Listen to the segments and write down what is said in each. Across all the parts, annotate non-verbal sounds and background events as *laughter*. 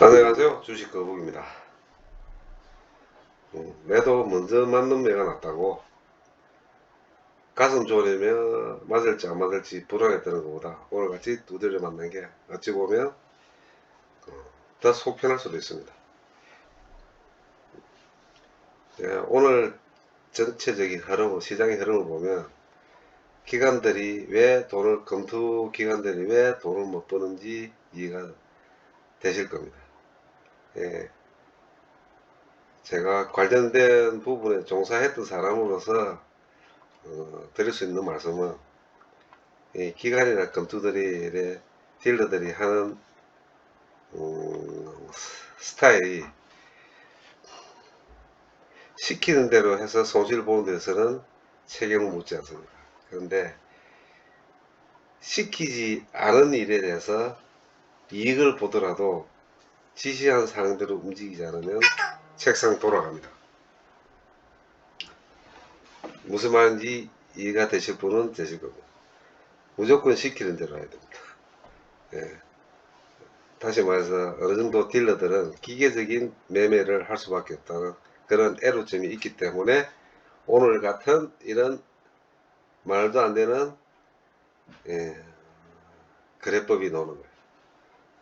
안녕하세요. 주식 거북입니다. 음, 매도 먼저 맞는 매가 낫다고. 가슴 졸이면 맞을지 안 맞을지 불안했다는 것보다 오늘같이 두드려 맞는 게 어찌 보면 어, 더 속편할 수도 있습니다. 예, 오늘 전체적인 흐름 시장의 흐름을 보면 기관들이 왜 돈을 검토 기관들이 왜 돈을 못 버는지 이해가 되실 겁니다. 예. 제가 관련된 부분에 종사했던 사람으로서 어, 드릴 수 있는 말씀은 이 기관이나 검투들이 딜러들이 하는 음, 스타일이 시키는 대로 해서 손실 보는 데서는 책임을 묻지 않습니다. 그런데 시키지 않은 일에 대해서 이익을 보더라도 지시한 사항대로 움직이지 않으면 책상 돌아갑니다. 무슨 말인지 이해가 되실 분은 되실 겁니다. 무조건 시키는 대로 해야 됩니다. 예. 다시 말해서 어느 정도 딜러들은 기계적인 매매를 할 수밖에 없다는 그런 애로점이 있기 때문에 오늘 같은 이런 말도 안 되는 예, 거래법이 나오는 거예요.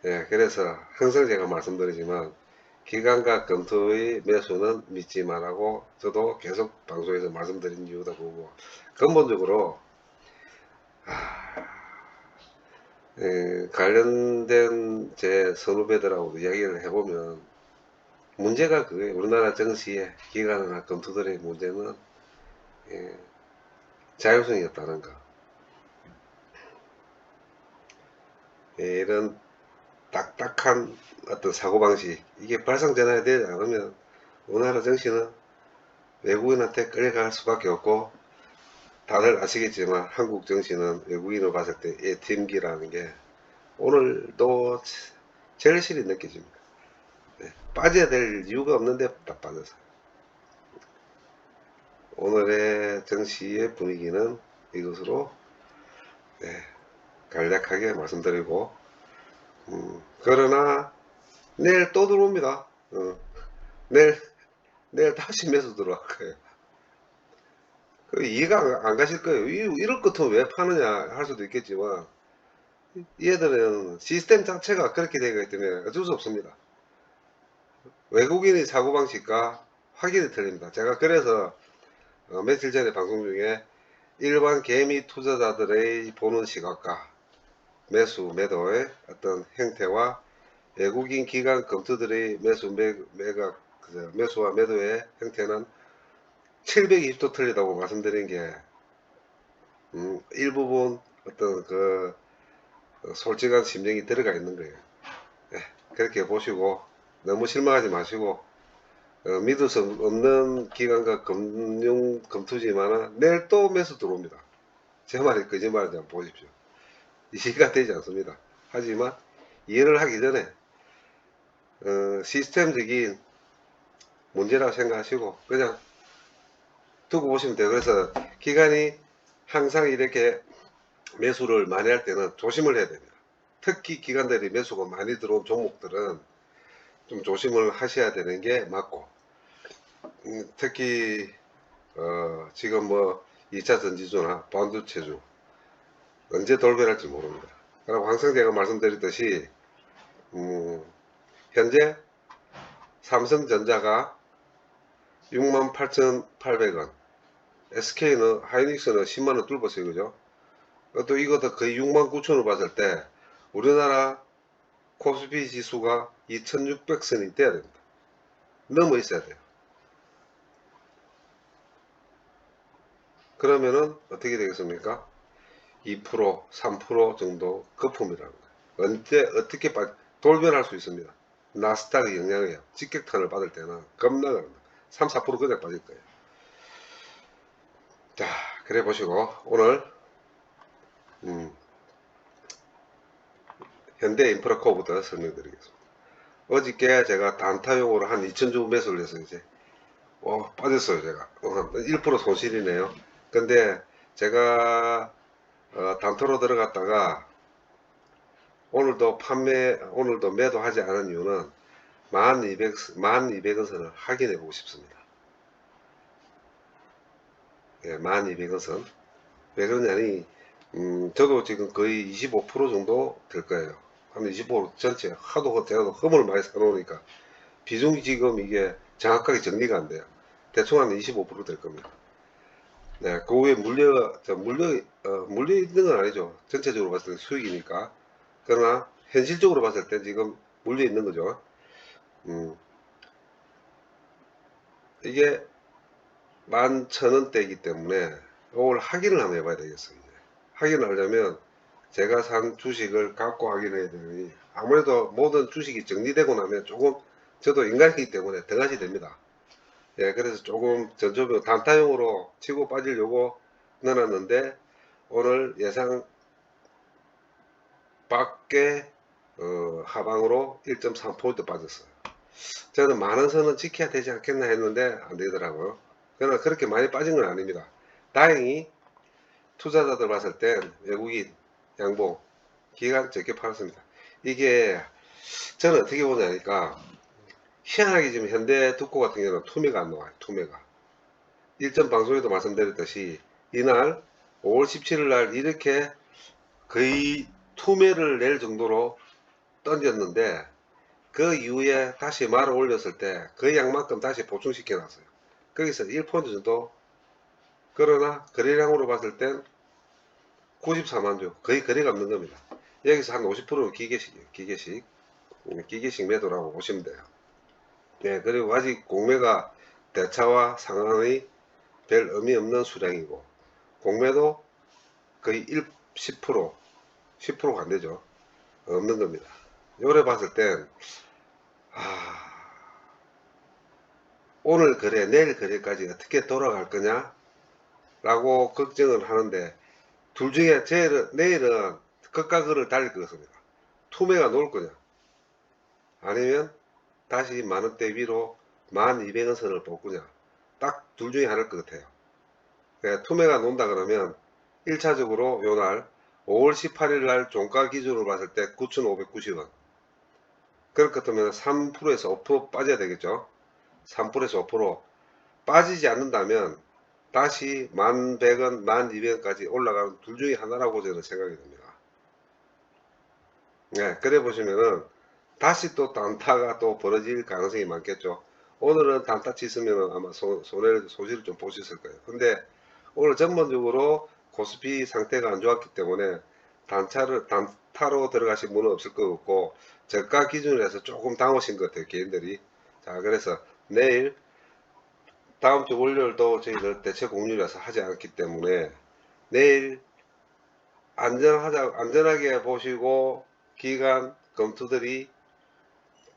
예, 그래서 항상 제가 말씀드리지만 기관과 검토의 매수는 믿지 말라고 저도 계속 방송에서 말씀드린 이유다 보고 근본적으로 아, 예, 관련된 제 선후배들하고도 이야기를 해보면 문제가 그거예요. 우리나라 정시의 기관이나 검토들의 문제는 예, 자율성이었다는 거. 예, 이런 딱딱한 어떤 사고방식 이게 발상전환이 되지 않으면 우리나라 정신은 외국인한테 끌려갈 수밖에 없고 다들 아시겠지만 한국 정신은 외국인으로 봤을 때 ATM기라는 게 오늘도 제일 실히 느껴집니다. 네, 빠져야 될 이유가 없는데 다 빠져서 오늘의 정시의 분위기는 이것으로 네, 간략하게 말씀드리고 음, 그러나 내일 또 들어옵니다. 어, 내일 내일 다시 매수 들어갈 거예요. 그 이해가 안, 안 가실 거예요. 이, 이럴 것도 왜 파느냐 할 수도 있겠지만 얘들은 시스템 자체가 그렇게 되기 때문에 어쩔 수 없습니다. 외국인의 사고방식과 확연히 틀립니다. 제가 그래서 어, 며칠 전에 방송 중에 일반 개미 투자자들의 보는 시각과 매수 매도의 어떤 형태와 외국인 기관 검투들의 매수 매, 매각? 매수와 매도의 형태는 720도 틀리다고 말씀드린 게 음, 일부분 어떤 그 솔직한 심정이 들어가 있는 거예요. 예, 그렇게 보시고 너무 실망하지 마시고 어, 믿을 수 없는 기관과 금융 검투지만은 내일 또 매수 들어옵니다. 제 말이 거짓말인지 한번 보십시오. 이해가 되지 않습니다. 하지만 이해를 하기 전에 어, 시스템적인 문제라고 생각하시고 그냥 두고 보시면 돼요. 그래서 기관이 항상 이렇게 매수를 많이 할 때는 조심을 해야 됩니다. 특히 기관들이 매수가 많이 들어온 종목들은 좀 조심을 하셔야 되는 게 맞고 음, 특히 어, 지금 뭐 2차 전지주나 반도체주 언제 돌변할지 모릅니다. 그리고 항상 제가 말씀드렸듯이 음, 현재 삼성전자가 68,800원 SK는 하이닉스는 10만원 뚫었어요. 그죠? 또 이것도 거의 69,000원 봤을 때 우리나라 코스피 지수가 2600선이 돼야 됩니다. 넘어 있어야 돼요. 그러면은 어떻게 되겠습니까 2% 3% 정도 거품이라는 거예요 언제 어떻게 빠, 돌변할 수 있습니다 나스닥의 영향이에요 직격탄을 받을 때는 겁나 3, 4% 그냥 빠질 거예요. 자, 그래 보시고 오늘 음, 현대 인프라코부터 설명드리겠습니다. 어저께 제가 단타용으로 한 2천주 매수를 해서 이제 어, 빠졌어요 제가 어, 1% 손실이네요. 근데 제가 어, 단토로 들어갔다가 오늘도 판매 오늘도 매도하지 않은 이유는 1200, 1200원 선을 확인해 보고 싶습니다. 예, 1200원 선. 왜 그러냐니, 음, 저도 지금 거의 25% 정도 될 거예요. 한 25% 전체 하도 제가 흠을 많이 사놓으니까 비중이 지금 이게 정확하게 정리가 안 돼요. 대충 한 25%될 겁니다. 네, 그 후에 물려, 저 물려, 어, 물려 있는 건 아니죠. 전체적으로 봤을 때 수익이니까. 그러나 현실적으로 봤을 때 지금 물려 있는 거죠. 음, 이게 만 천원대이기 때문에 이걸 확인을 한번 해봐야. 이제. 확인을 하려면 제가 산 주식을 갖고 확인해야 되니 아무래도 모든 주식이 정리되고 나면 조금 저도 인간이기 때문에 등하시 됩니다. 예, 그래서 조금 전조병 단타용으로 치고 빠지려고 넣어놨는데 오늘 예상 밖에 어, 하방으로 1.3포인트 빠졌어요. 저는 만원 선은 지켜야 되지 않겠나 했는데 안 되더라고요. 그러나 그렇게 많이 빠진 건 아닙니다. 다행히 투자자들 봤을 땐 외국인 양봉 기간 적게 팔았습니다. 이게 저는 어떻게 보냐니까 희한하게 지금 현대 두코 같은 경우는 투매가 안 나와요. 투매가. 일전 방송에도 말씀드렸듯이 이날 5월 17일 날 이렇게 거의 투매를 낼 정도로 던졌는데 그 이후에 다시 말을 올렸을 때 그 양만큼 다시 보충시켜 놨어요. 거기서 1포인트 정도 그러나 거래량으로 봤을 땐 94만 주 거의 거래가 없는 겁니다. 여기서 한 50%는 기계식이에요. 기계식 음, 기계식 매도라고 보시면 돼요. 네, 그리고 아직 공매가 대차와 상한의 별 의미 없는 수량이고 공매도 거의 1, 10% 10%가 안 되죠. 없는 겁니다. 요래 봤을 땐 아, 오늘 거래, 내일 거래까지 어떻게 돌아갈 거냐? 라고 걱정을 하는데 둘 중에 제일 내일은 극과 극을 달릴 것 같습니다. 투매가 놓을 거냐? 아니면 다시 만원대 위로 1200원 선을 뽑고냐? 딱 둘 중에 하나일 것 같아요. 네, 투매가 논다 그러면 1차적으로 요날 5월 18일 날 종가 기준으로 봤을 때 9,590원. 그럴 것 같으면 3%에서 5% 빠져야 되겠죠. 3%에서 5% 빠지지 않는다면 다시 1100원, 1200원까지 올라가는 둘 중에 하나라고 저는 생각이 듭니다. 네, 그래 보시면은 다시 또 단타가 또 벌어질 가능성이 많겠죠. 오늘은 단타 치으면 아마 손, 손해를, 소지를 좀 보셨을 거예요. 근데 오늘 전반적으로 코스피 상태가 안 좋았기 때문에 단차를, 단타로 들어가신 분은 없을 것 같고, 저가 기준으로 해서 조금 당하신 것 같아요, 개인들이. 자, 그래서 내일, 다음 주 월요일도 저희들 대체 공휴일에서 하지 않기 때문에, 내일 안전하자, 안전하게 보시고, 기간 검투들이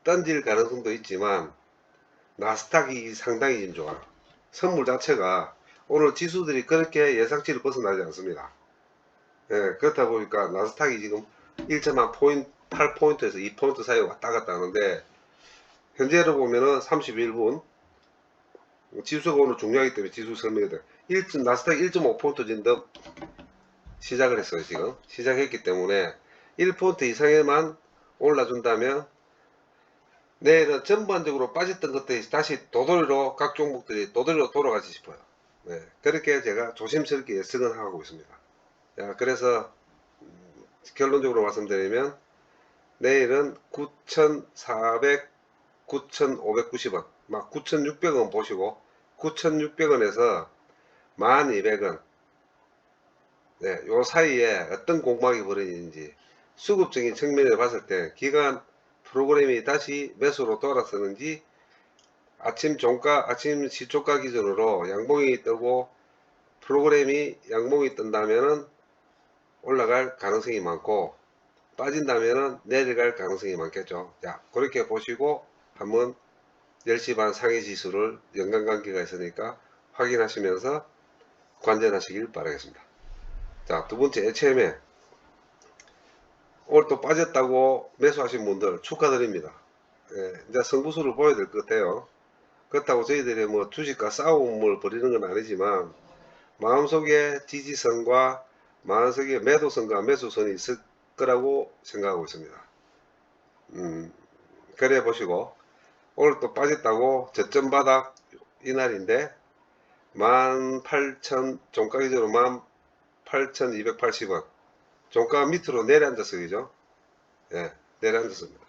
던질 가능성도 있지만, 나스닥이 상당히 지금 좋아요. 선물 자체가 오늘 지수들이 그렇게 예상치를 벗어나지 않습니다. 예, 그렇다 보니까 나스닥이 지금 1.8포인트에서 2포인트 사이 왔다 갔다 하는데 현재로 보면은 31분 지수가 오늘 중요하기 때문에 지수 설명이 돼. 1. 나스닥 1.5포인트 진더 시작을 했어요 지금 시작했기 때문에 1포인트 이상에만 올라준다면 내일은 전반적으로 빠졌던 것들이 다시 도돌이로 각 종목들이 도돌이로 돌아가지 싶어요. 네, 그렇게 제가 조심스럽게 예측은 하고 있습니다. 자, 그래서 음, 결론적으로 말씀드리면 내일은 9,400, 9,590원, 막 9,600원 보시고 9,600원에서 1,200원 네, 요 사이에 어떤 공방이 벌어지는지 수급적인 측면에서 봤을 때 기간 프로그램이 다시 매수로 돌아서는지 아침 종가, 아침 시초가 기준으로 양봉이 뜨고 프로그램이 양봉이 뜬다면은 올라갈 가능성이 많고 빠진다면은 내려갈 가능성이 많겠죠. 자, 그렇게 보시고 한번 10시 반 상해 지수를 연관관계가 있으니까 확인하시면서 관전하시길 바라겠습니다. 자, 두 번째 HM에 오늘 또 빠졌다고 매수하신 분들 축하드립니다. 예, 이제 승부수를 보여야 될 것 같아요. 그렇다고 저희들이 뭐 주식과 싸움을 벌이는 건 아니지만 마음속에 지지선과 마음속에 매도선과 매수선이 있을 거라고 생각하고 있습니다. 음, 그래 보시고 오늘 또 빠졌다고 저점 바닥 이날인데 18,000 종가 기준으로 18,280원 종가 밑으로 내려앉았어요 그죠? 예 내려앉았습니다.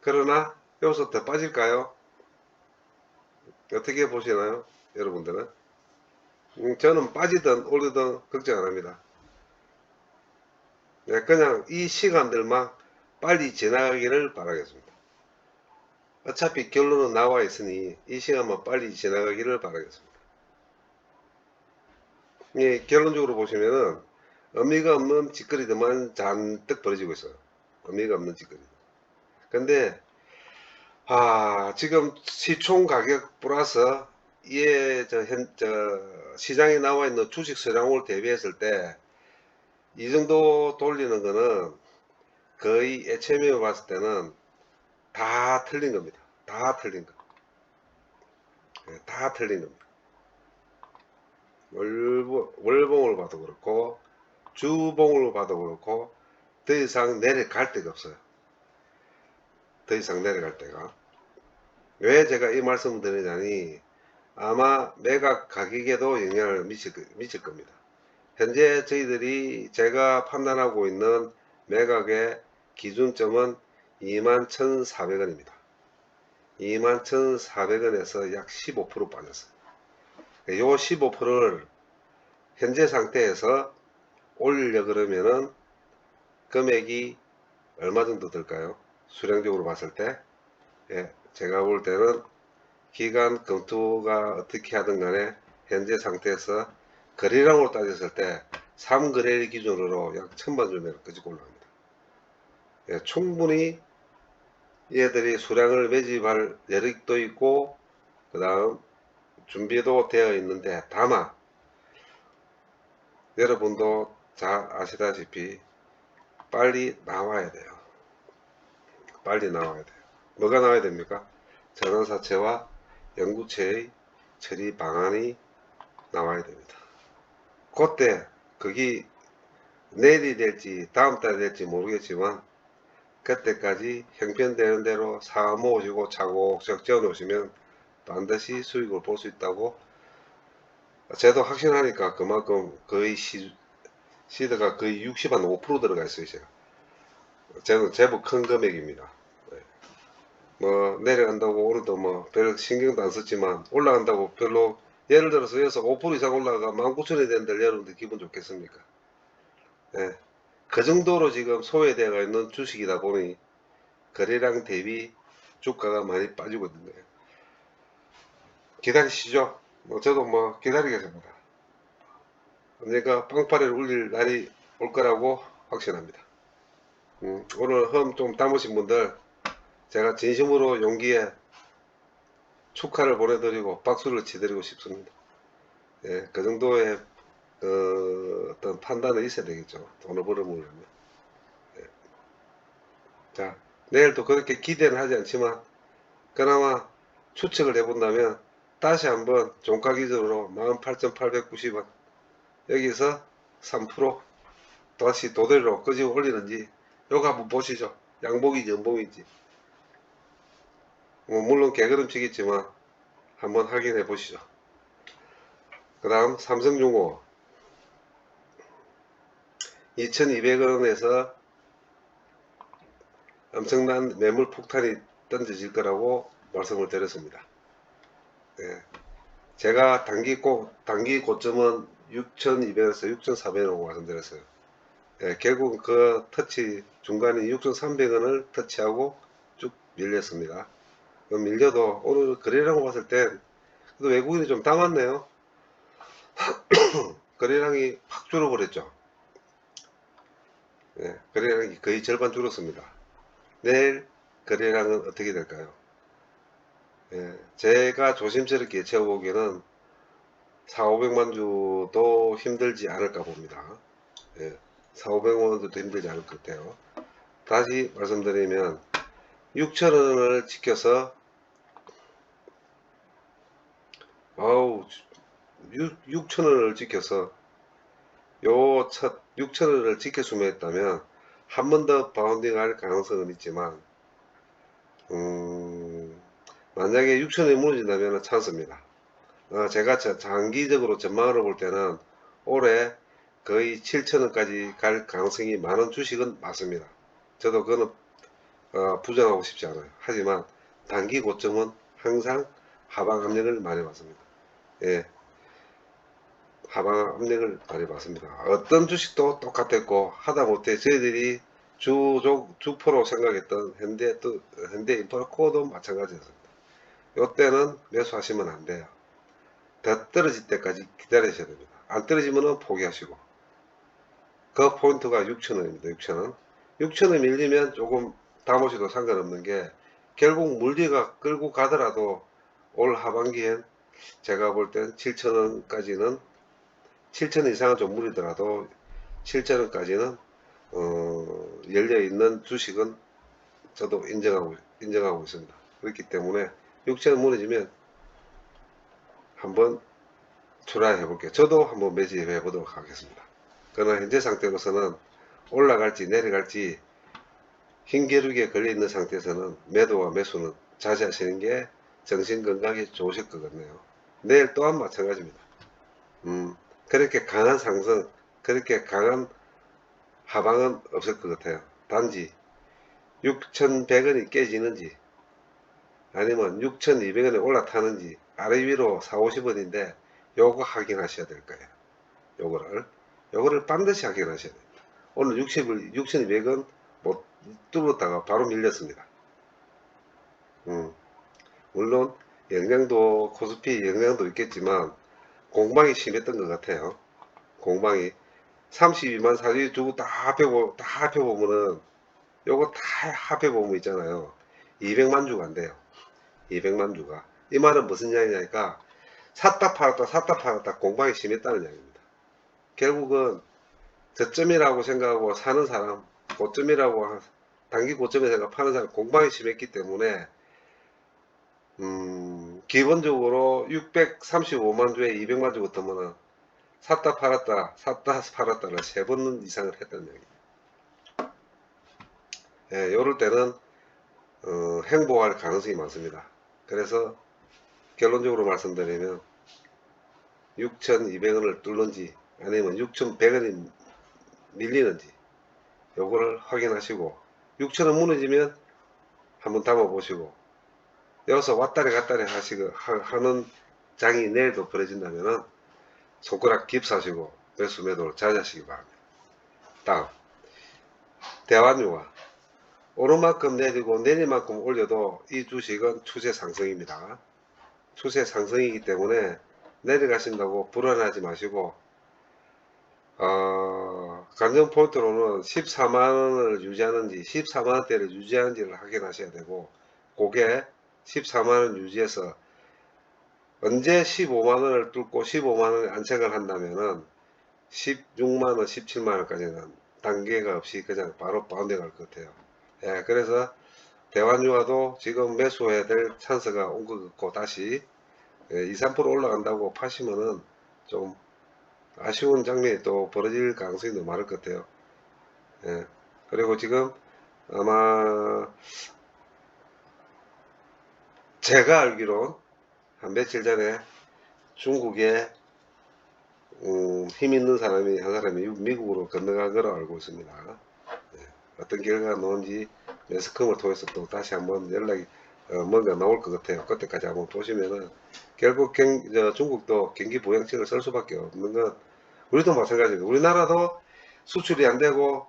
그러나 여기서 더 빠질까요? 어떻게 보시나요 여러분들은? 음, 저는 빠지든 오르든 걱정 안 합니다. 네, 그냥 이 시간들만 빨리 지나가기를 바라겠습니다. 어차피 결론은 나와 있으니 이 시간만 빨리 지나가기를 바라겠습니다. 예, 결론적으로 보시면은 의미가 없는 짓거리들만 잔뜩 벌어지고 있어요. 의미가 없는 짓거리. 근데 아 지금 시총 가격 플러스 이에 저, 현, 저 시장에 나와 있는 주식 수량을 대비했을 때 이 정도 돌리는 거는 거의 애체미에 봤을 때는 다 틀린 겁니다. 다 틀린 거. 예, 다 틀린 겁니다. 월봉, 월봉을 봐도 그렇고, 주봉을 봐도 그렇고, 더 이상 내려갈 데가 없어요. 더 이상 내려갈 데가. 왜 제가 이 말씀을 드리자니, 아마 매각 가격에도 영향을 미칠, 거- 미칠 겁니다. 현재 저희들이 제가 판단하고 있는 매각의 기준점은 21,400원입니다. 21,400원에서 약 15% 빠졌어요. 이 15%를 현재 상태에서 올리려 그러면은 금액이 얼마 정도 들까요? 수량적으로 봤을 때 예, 제가 볼 때는 기간 검토가 어떻게 하든 간에 현재 상태에서 거래량으로 따졌을 때 3거래일 기준으로 약 천만 주면 끄지고 올라갑니다. 예, 충분히 얘들이 수량을 매집할 여력도 있고 그 다음 준비도 되어 있는데 다만 여러분도 잘 아시다시피 빨리 나와야 돼요. 빨리 나와야 돼요. 뭐가 나와야 됩니까? 전환사채와 연구체의 처리 방안이 나와야 됩니다. 그때 그게 내일이 될지 다음 달이 될지 모르겠지만 그때까지 형편되는 대로 사 모으시고 차곡차곡 지어 놓으시면 반드시 수익을 볼 수 있다고 저도 확신하니까 그만큼 거의 시, 시드가 거의 60, 한 5% 들어가 있어요 제가 저는 제법 큰 금액입니다 네. 뭐 내려간다고 오늘도 뭐별 신경도 안 썼지만 올라간다고 별로 예를 들어서 여기서 5% 이상 올라가 19,000원이 된다 여러분들 기분 좋겠습니까 예. 그 정도로 지금 소외되어 있는 주식이다 보니 거래량 대비 주가가 많이 빠지고 있는 거예요. 기다리시죠. 뭐 저도 뭐 기다리겠습니다. 언젠가 빵파리를 울릴 날이 올 거라고 확신합니다. 음, 오늘 흠좀 담으신 분들 제가 진심으로 용기에 축하를 보내드리고 박수를 치드리고 싶습니다. 예, 그 정도의 어, 어떤 판단이 있어야 되겠죠. 돈을 벌어보려면. 예. 자, 내일도 그렇게 기대는 하지 않지만, 그나마 추측을 해본다면, 다시 한번 종가 기준으로 18,890원. 여기서 3% 다시 도대로 끄집어 올리는지, 요거 한번 보시죠. 양봉인지 연봉인지. 뭐, 물론 개걸음치겠지만, 한번 확인해 보시죠. 그 다음 삼성중공 2200원에서 엄청난 매물 폭탄이 던져질 거라고 말씀을 드렸습니다. 예. 제가 단기 고, 단기 고점은 6200원에서 6400원이라고 말씀드렸어요. 예, 결국 그 터치 중간에 6300원을 터치하고 쭉 밀렸습니다. 그 밀려도 오늘 거래량 봤을 땐 그래도 외국인이 좀 담았네요. *clears throat* 거래량이 확 줄어버렸죠. 예, 거래량이 거의 절반 줄었습니다. 내일 거래량은 어떻게 될까요? 예, 제가 조심스럽게 채워보기에는 4, 500만 주도 힘들지 않을까 봅니다. 예, 4, 500만 주도 힘들지 않을 것 같아요. 다시 말씀드리면 6천원을 지켜서 아우 6, 천원을 지켜서 요첫 6천원을 지켜주면 했다면 한 번 더 바운딩 할 가능성은 있지만 음, 만약에 6천원이 무너진다면 찬스입니다. 어, 제가 자- 장기적으로 전망을 볼 때는 올해 거의 7천원까지 갈 가능성이 많은 주식은 맞습니다. 저도 그거는 어, 부정하고 싶지 않아요. 하지만 단기 고점은 항상 하방 압력을 많이 받습니다. 예. 하방 압력을 많이 받습니다. 어떤 주식도 똑같았고 하다못해 저희들이 주족 주포로 생각했던 현대 또 현대 인프라코도 마찬가지였습니다. 이때는 매수하시면 안 돼요. 더 떨어질 때까지 기다리셔야 됩니다. 안 떨어지면 포기하시고 그 포인트가 6천원입니다. 6천원 6천원 밀리면 조금 담으셔도 상관없는 게 결국 물리가 끌고 가더라도 올 하반기엔 제가 볼 땐 7천원까지는 7천원 이상은 좀 무리더라도 7천원까지는 어, 열려 있는 주식은 저도 인정하고 인정하고 있습니다. 그렇기 때문에 6천원 무너지면 한번 트라이 해볼게요. 저도 한번 매집해 보도록 하겠습니다. 그러나 현재 상태로서는 올라갈지 내려갈지 흰기룩에 걸려 있는 상태에서는 매도와 매수는 자제하시는 게 정신 건강에 좋으실 것 같네요. 내일 또한 마찬가지입니다. 음, 그렇게 강한 상승, 그렇게 강한 하방은 없을 것 같아요. 단지 6,100원이 깨지는지 아니면 6,200원에 올라타는지 아래 위로 4, 50원인데 요거 확인하셔야 될 거예요. 요거를 요거를 반드시 확인하셔야 됩니다. 오늘 60을 6,200원 못 뚫었다가 바로 밀렸습니다. 음, 물론 영향도 코스피 영향도 있겠지만 공방이 심했던 것 같아요. 공방이 32만 사지 두고 다 합해보 다 합해보면은 요거 다 합해보면 있잖아요. 200만 주가 안 돼요. 200만 주가. 이 말은 무슨 이야기냐니까 샀다 팔았다 샀다 팔았다 공방이 심했다는 이야기입니다. 결국은 저점이라고 생각하고 사는 사람, 고점이라고 하- 단기 고점에 생각 파는 사람 공방이 심했기 때문에 음, 기본적으로 635만 주에 200만 주 같으면은 샀다 팔았다 샀다 팔았다를 세 번 이상을 했다는 얘기입니다. 예, 요럴 때는 어, 행보할 가능성이 많습니다. 그래서 결론적으로 말씀드리면 6,200원을 뚫는지 아니면 6,100원이 밀리는지 요거를 확인하시고 6,000원 무너지면 한번 담아보시고 여기서 왔다리 갔다리 하시고 하- 하는 장이 내일도 벌어진다면은 손가락 깁사하시고 매수 매도를 자제하시기 바랍니다. 다음 대환유화 오른 만큼 내리고 내릴 만큼 올려도 이 주식은 추세 상승입니다. 추세 상승이기 때문에 내려가신다고 불안하지 마시고 어, 관전 포인트로는 14만원을 유지하는지 14만원대를 유지하는지를 확인하셔야 되고 그게 14만원 유지해서 언제 15만원을 뚫고 15만원에 안착을 한다면은 16만원 17만원까지는 단계가 없이 그냥 바로 바운드 갈것 같아요. 예, 그래서 대환유화도 지금 매수해야 될 찬스가 온 것 같고 다시 예, 2, 3% 올라간다고 파시면은 좀 아쉬운 장면이 또 벌어질 가능성이 너무 많을 것 같아요. 예. 그리고 지금 아마 제가 알기론 한 며칠 전에 중국에 음, 힘 있는 사람이 한 사람이 미국으로 건너간 거로 알고 있습니다. 예. 어떤 결과가 나온지 매스컴을 통해서 또 다시 한번 연락이 어, 뭔가 나올 것 같아요. 그때까지 한번 보시면은 결국 경, 저 중국도 경기 부양책을 쓸 수밖에 없는 건 우리도 마찬가지입니다. 우리나라도 수출이 안 되고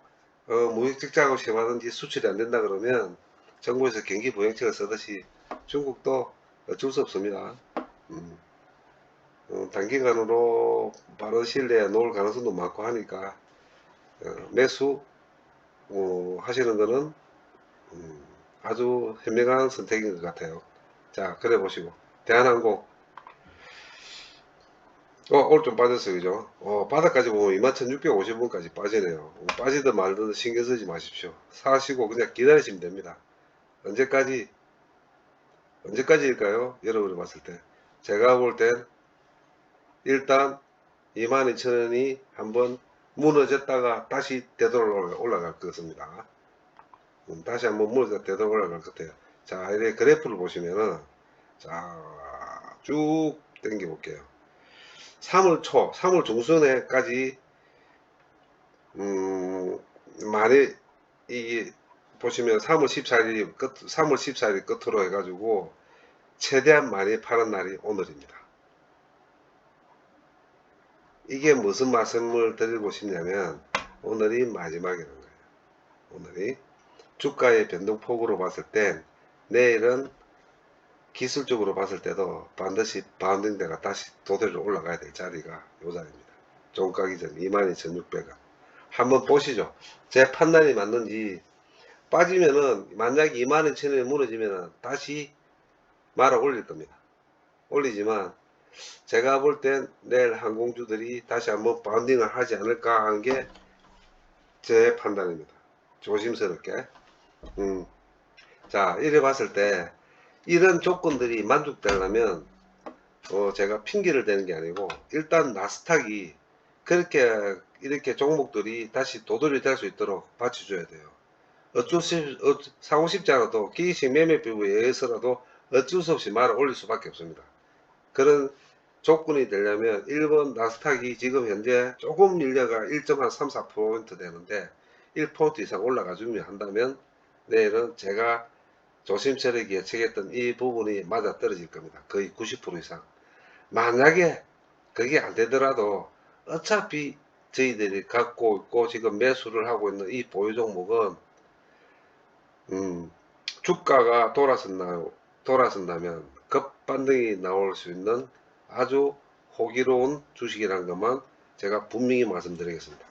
어, 무역적자하고 심하든지 수출이 안 된다 그러면 정부에서 경기 부양책을 쓰듯이 중국도 어쩔 수 없습니다. 음. 어, 단기간으로 빠른 시일 내에 놓을 가능성도 많고 하니까 어, 매수 어, 하시는 거는 음, 아주 현명한 선택인 것 같아요. 자, 그래 보시고 대한항공 어, 오늘 좀 빠졌어요, 그죠? 어, 바닥까지 보면 21,650원까지 빠지네요. 어, 빠지든 말든 신경 쓰지 마십시오. 사시고 그냥 기다리시면 됩니다. 언제까지, 언제까지일까요? 여러분이 봤을 때. 제가 볼 땐, 일단, 22,000원이 한번 무너졌다가 다시 되돌아 올라갈 것 같습니다. 음, 다시 한번 무너졌다 되돌아 올라갈 것 같아요. 자, 이렇게 그래프를 보시면은, 자, 쭉 당겨 볼게요. 3월 초, 3월 중순에까지 음, 많이 이게 보시면 3월 14일이 끝, 3월 14일 끝으로 해가지고 최대한 많이 파는 날이 오늘입니다. 이게 무슨 말씀을 드리고 싶냐면 오늘이 마지막이라는 거예요. 오늘이 주가의 변동폭으로 봤을 땐 내일은 기술적으로 봤을 때도 반드시 바운딩대가 다시 도대로 올라가야 될 자리가 요 자리입니다. 종가 기준 22,600원. 한번 보시죠. 제 판단이 맞는지 빠지면은 만약에 22,000원이 무너지면은 다시 말아 올릴 겁니다. 올리지만 제가 볼 땐 내일 항공주들이 다시 한번 바운딩을 하지 않을까 하는 게 제 판단입니다. 조심스럽게. 음. 자, 이래 봤을 때 이런 조건들이 만족되려면 어, 제가 핑계를 대는 게 아니고 일단 나스닥이 그렇게 이렇게 종목들이 다시 도돌이 될 수 있도록 받쳐줘야 돼요. 어쩔 수 어, 사고 싶지 않아도 기식 매매 비율에 의해서라도 어쩔 수 없이 말을 올릴 수밖에 없습니다. 그런 조건이 되려면 1번 나스닥이 지금 현재 조금 밀려가 1.34% 되는데 1% 이상 올라가 주면 한다면 내일은 제가 조심스럽게 예측했던 이 부분이 맞아 떨어질 겁니다. 거의 90% 이상. 만약에 그게 안 되더라도 어차피 저희들이 갖고 있고 지금 매수를 하고 있는 이 보유 종목은 음, 주가가 돌아선다, 돌아선다면 급반등이 나올 수 있는 아주 호기로운 주식이라는 것만 제가 분명히 말씀드리겠습니다.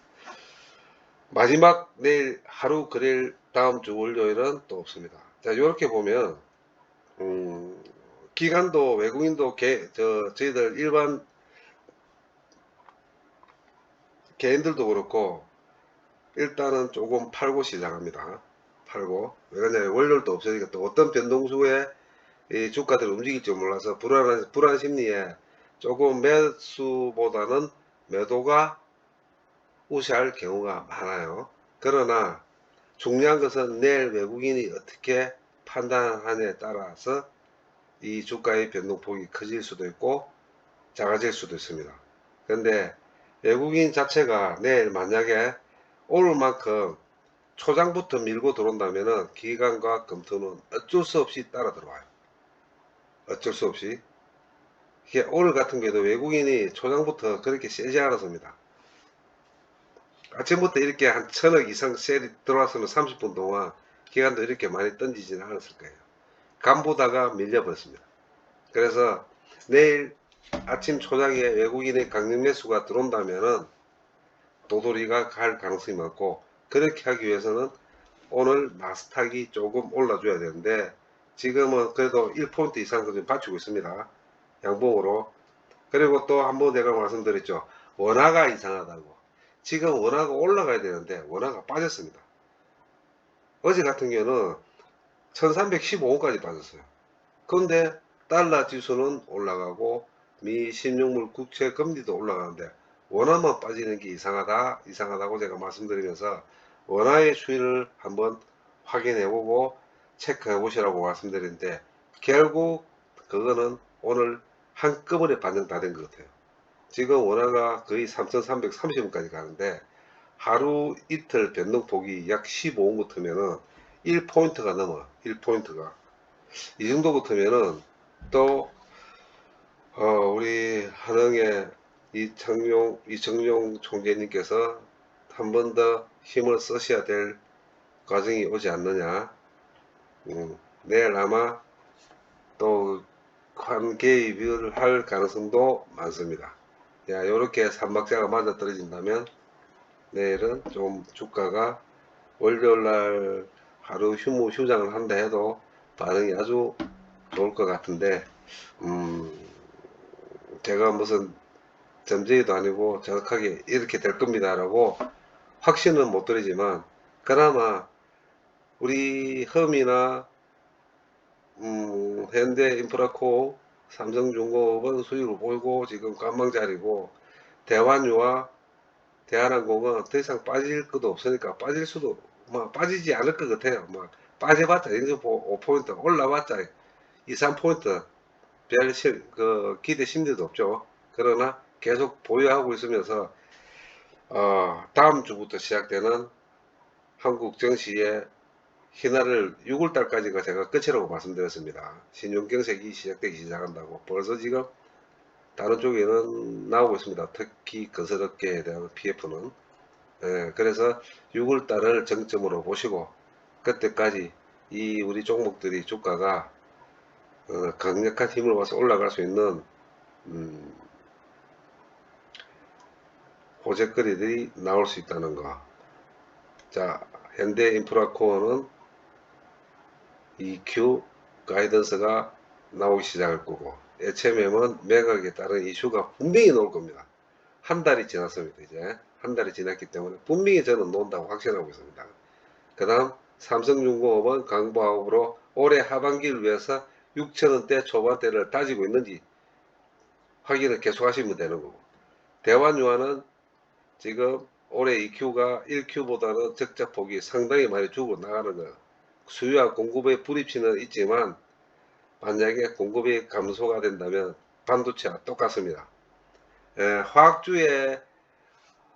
마지막 내일 하루 그릴 다음 주 월요일은 또 없습니다. 자, 이렇게 보면 음, 기관도 외국인도 개, 저, 저희들 일반 개인들도 그렇고 일단은 조금 팔고 시작합니다. 팔고 왜 그러냐면 월요일도 없으니까 또 어떤 변동수에 이 주가들이 움직일지 몰라서 불안한 불안 심리에 조금 매수보다는 매도가 우세할 경우가 많아요. 그러나 중요한 것은 내일 외국인이 어떻게 판단하느냐에 따라서 이 주가의 변동폭이 커질 수도 있고 작아질 수도 있습니다. 그런데 외국인 자체가 내일 만약에 오를 만큼 초장부터 밀고 들어온다면은 기관과 검토는 어쩔 수 없이 따라 들어와요. 어쩔 수 없이. 이게 오늘 같은 경우도 외국인이 초장부터 그렇게 세지 않았습니다. 아침부터 이렇게 한 천억 이상 셀이 들어왔으면 30분 동안 기간도 이렇게 많이 던지지는 않았을 거예요. 간보다가 밀려버렸습니다. 그래서 내일 아침 초장에 외국인의 강력 매수가 들어온다면은 도돌이가 갈 가능성이 많고 그렇게 하기 위해서는 오늘 나스닥이 조금 올라줘야 되는데 지금은 그래도 1포인트 이상 좀 받치고 있습니다. 양봉으로. 그리고 또 한번 내가 말씀드렸죠. 원화가 이상하다고. 지금 원화가 올라가야 되는데 원화가 빠졌습니다. 어제 같은 경우는 1315원까지 빠졌어요. 그런데 달러 지수는 올라가고 미 신용물 국채 금리도 올라가는데 원화만 빠지는 게 이상하다 이상하다고 제가 말씀드리면서 원화의 추이를 한번 확인해 보고 체크해 보시라고 말씀드리는데 결국 그거는 오늘 한꺼번에 반영 다 된 것 같아요. 지금 원화가 거의 3,330원까지 가는데 하루 이틀 변동폭이 약 15원 같으면은 1포인트가 넘어 1포인트가. 이 정도 같으면은 또 어, 우리 한흥의 이창용 이정용 총재님께서 한 번 더 힘을 쓰셔야 될 과정이 오지 않느냐. 음, 내일 아마 또 관계입을 할 가능성도 많습니다. 야, 요렇게 삼박자가 맞아 떨어진다면 내일은 좀 주가가 월요일 날 하루 휴무 휴장을 한다 해도 반응이 아주 좋을 것 같은데 음 제가 무슨 점쟁이도 아니고 정확하게 이렇게 될 겁니다 라고 확신은 못 드리지만 그나마 우리 험이나 음, 현대 인프라코 삼성중공업은 수익을 보이고 지금 관망자리고 대환유와 대한항공은 더 이상 빠질 것도 없으니까 빠질 수도 뭐 빠지지 않을 것 같아요. 뭐 빠져봤자 5포인트 올라봤자 2, 3포인트 별 실, 그 기대 심리도 없죠. 그러나 계속 보유하고 있으면서 어, 다음 주부터 시작되는 한국 정시의 희나를 6월달까지가 제가 끝이라고 말씀드렸습니다. 신용경색이 시작되기 시작한다고 벌써 지금 다른 쪽에는 나오고 있습니다. 특히 건설업계에 대한 PF는 예, 그래서 6월달을 정점으로 보시고 그때까지 이 우리 종목들이 주가가 어, 강력한 힘을 봐서 올라갈 수 있는 음, 호재거리들이 나올 수 있다는 거. 자, 현대 인프라코어는 EQ 가이던스가 나오기 시작할 거고, HMM은 매각에 따른 이슈가 분명히 나올 겁니다. 한 달이 지났습니다, 이제. 한 달이 지났기 때문에 분명히 저는 논다고 확신하고 있습니다. 그 다음, 삼성중공업은 강보합으로 올해 하반기를 위해서 6천원대 초반대를 따지고 있는지 확인을 계속 하시면 되는 거고. 대환유한은 지금 올해 EQ가 1Q보다는 적자폭이 상당히 많이 주고 나가는 거. 수요와 공급의 불입치는 있지만 만약에 공급이 감소가 된다면 반도체와 똑같습니다. 에, 화학주의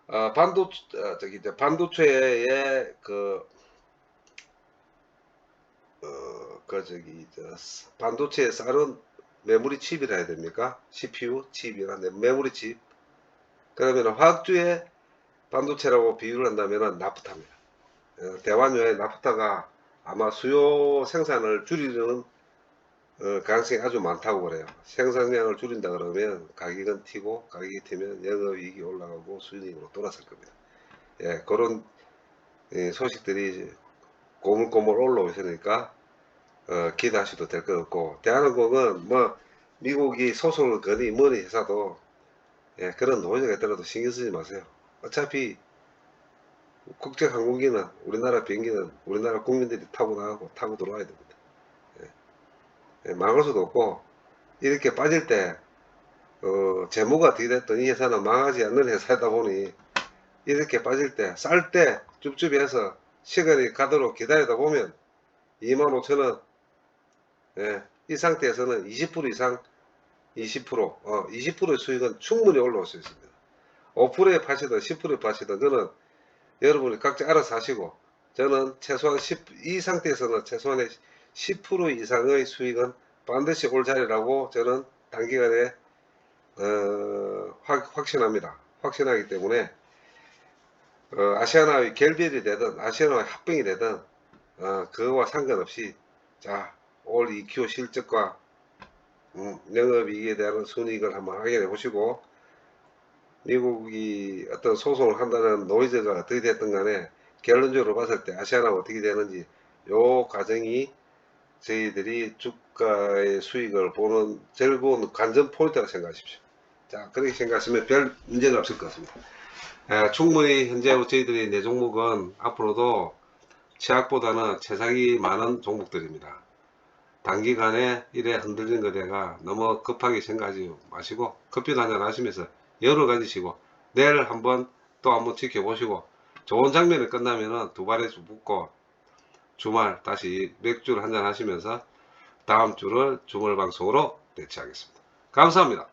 어, 반도 어, 저기 이제 반도체의 그 어, 그 저기 저 반도체에 쌀은 메모리 칩이라 해야 됩니까? CPU 칩이나 네, 메모리 칩. 그러면 화학주의 반도체라고 비유를 한다면 나프타입니다. 어, 대환유의 나프타가 아마 수요 생산을 줄이는 어, 가능성이 아주 많다고 그래요. 생산량을 줄인다 그러면 가격은 튀고 가격이 튀면 영업이익이 올라가고 수익으로 돌아설 겁니다. 예, 그런 예, 소식들이 고물고물 올라오시니까 어, 기대하셔도 될 것 같고 대한항공은 뭐 미국이 소송을 거니 뭐니 해서도 예, 그런 노조가 있더라도 신경 쓰지 마세요. 어차피 국제 항공기는 우리나라 비행기는 우리나라 국민들이 타고 나가고 타고 들어와야 됩니다. 예, 망할 수도 없고 이렇게 빠질 때 어, 재무가 어떻게 됐든 이 회사는 망하지 않는 회사다 보니 이렇게 빠질 때 쌀 때 줍줍해서 시간이 가도록 기다리다 보면 25,000원 예, 이 상태에서는 20% 이상 20% 어, 20%의 수익은 충분히 올라올 수 있습니다. 5%에 파시든 10%에 파시든 그는 여러분이 각자 알아서 하시고 저는 최소한 10, 이 상태에서는 최소한의 10% 이상의 수익은 반드시 올 자리라고 저는 단기간에 어, 확, 확신합니다. 확신하기 때문에 어, 아시아나의 결별이 되든 아시아나의 합병이 되든 어, 그거와 상관없이 자, 올 EQ 실적과 음, 영업이익에 대한 순이익을 한번 확인해 보시고 미국이 어떤 소송을 한다는 노이즈가 어떻게 됐든 간에 결론적으로 봤을 때 아시아나가 어떻게 되는지 요 과정이 저희들이 주가의 수익을 보는 즐거운 관전 포인트라고 생각하십시오. 자, 그렇게 생각하시면 별 문제가 없을 것 같습니다. 에, 충분히 현재 저희들이 내 종목은 앞으로도 최악보다는 최상이 많은 종목들입니다. 단기간에 이래 흔들리는 거대가 너무 급하게 생각하지 마시고 커피도 한잔 하시면서 여러 가지시고 내일 한번 또 한번 지켜보시고 좋은 장면이 끝나면은 두 발에 붙고 주말 다시 맥주를 한잔 하시면서 다음 주를 주말 방송으로 대체하겠습니다. 감사합니다.